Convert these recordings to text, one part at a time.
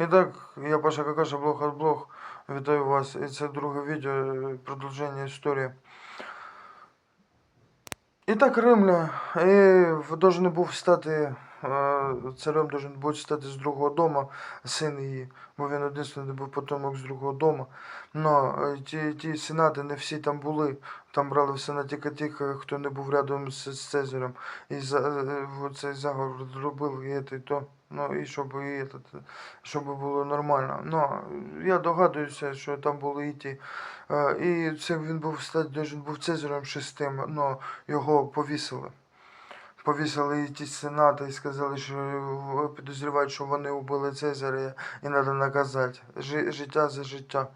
І так, я Паша Какаша, блог от блог. Вітаю вас. І це друге відео, е, продовження історії. І так, Римля, і должен був стати е, царем должен був стати з другого дома, син її, бо він одинственний був потомок з другого дома. Но е, ті, ті сенати не всі там були. Там брали в сенаті тільки хто не був рядом з, з Цезарем. І за, цей заговор і те, і то. Ну і щоб і этот, щоб було нормально. Ну, я догадуюся, що там були і ті. Е, І це він був стати, був Цезарем шестим, но його повісили. Повісили ті сенати і сказали, що е, підозрівають, що вони убили Цезаря і треба наказати. Жи- Життя за життя.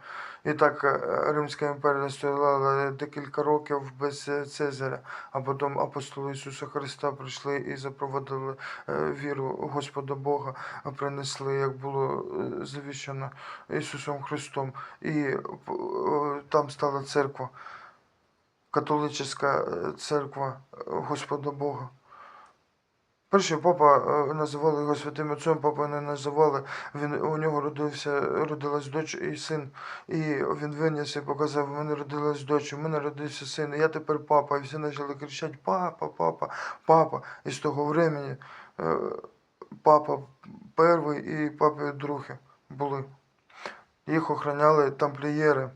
І так е, Римська імперія стояла декілька років без е, Цезаря, а потім апостоли Ісуса Христа прийшли і запровадили е, віру Господа Бога, принесли, як було е, завіщено Ісусом Христом. І е, там стала церква, католицька е, церква е, Господа Бога. Перший папа е, називали його святим отцем, папа не називали. Він у нього родився, родилась дочь і син. І він виніс і показав, у мене родилась дочь, у мене родився син. І я тепер папа. І всі почали кричати Папа, папа, папа. І з того времени е, папа перший і папа другий були. Їх охраняли тамплієри.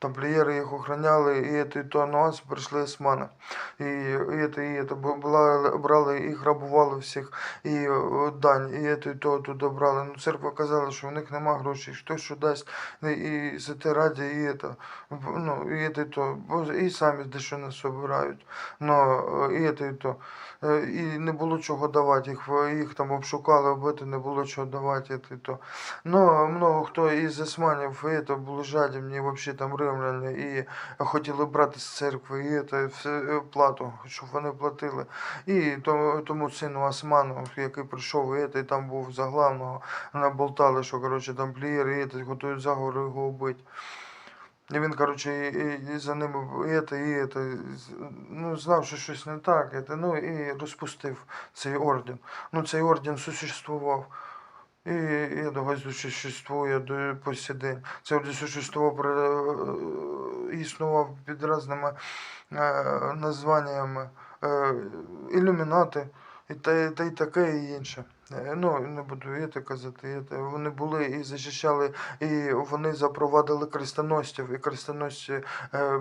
Тамплієри їх охраняли, і це, і то нюанс прийшли османи. І, і це, і це, бу- була, брали і грабували всіх, і е, дань, і це, і то туди брали. Ну, церква казала, що у них нема грошей, хто що дасть, і, за те раді, і це, ну, і це, і то, і самі дещо не собирають. Ну, і це, і то. Е, І не було чого давати, їх, їх там обшукали, оббити, не було чого давати, і то. Ну, много хто із османів, і це були жадібні, взагалі там римляни, і хотіли брати з церкви, і це е, плату, щоб вони платили. І тому, сину Осману, який прийшов, і і там був за главного, наболтали, що, коротше, тамплієри, і це, готують заговор його вбити. І він, коротше, і, і, і за ними і це, і це, ну, знав, що щось не так, і, ну, і розпустив цей орден. Ну, цей орден существував. І я що существує до по сей день. Це существував, е, існував під різними е, названнями е, ілюмінати і та, та й таке і інше. Е, Ну, не буду і це казати. Вони були і захищали, і вони запровадили крестоносців, і крестоносці е,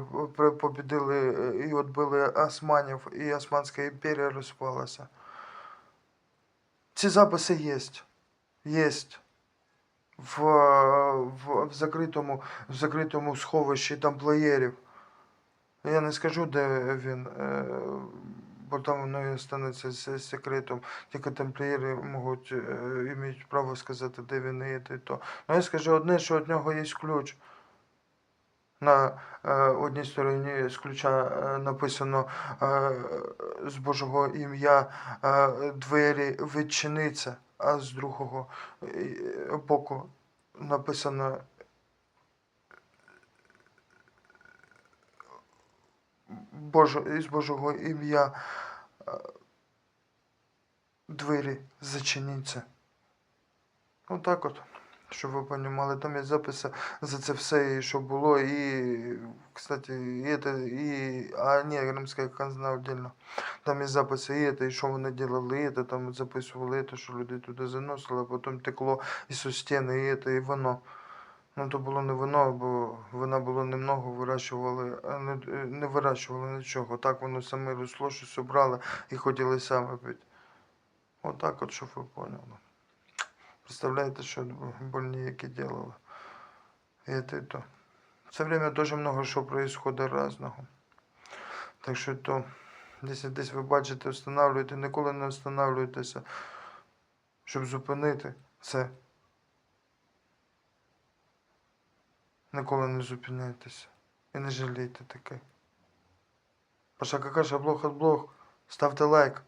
побідили е, і відбили османів, і Османська імперія розпалася. Ці записи є. Є. В, в, в, закритому, в закритому сховищі тамплієрів. Я не скажу, де він, е, бо там воно станеться з секретом. Тільки тамплієри можуть е, мають право сказати, де він є, і то. Ну я скажу одне, що від нього є ключ. На е, одній стороні з ключа е, написано е, з Божого ім'я е, двері відчиниться, а з другого е, боку написано Боже, із Божого ім'я е, двері зачиніться. Отак от, щоб ви розуміли, там є записи за це все, що було, і, кстати, і, це, і а ні, Римська казна віддільно. Там є записи, і це, і що вони робили, і це, там записували, і це, що люди туди заносили, а потім текло і со стіни, і це, і воно. Ну, то було не вино, бо вина було немного, вирощували, не, не вирощували нічого. Так воно саме росло, щось обрали і хотіли саме пити. Отак от, щоб ви поняли. Представляєте, що больні які делали. І це, і то. В це время дуже много що происходит разного. Так що то, якщо десь ви бачите, встановлюєте, ніколи не встановлюєтеся, щоб зупинити це. Ніколи не зупиняйтеся. І не жалійте таке. Паша Какаша, блог от блог. Ставте лайк.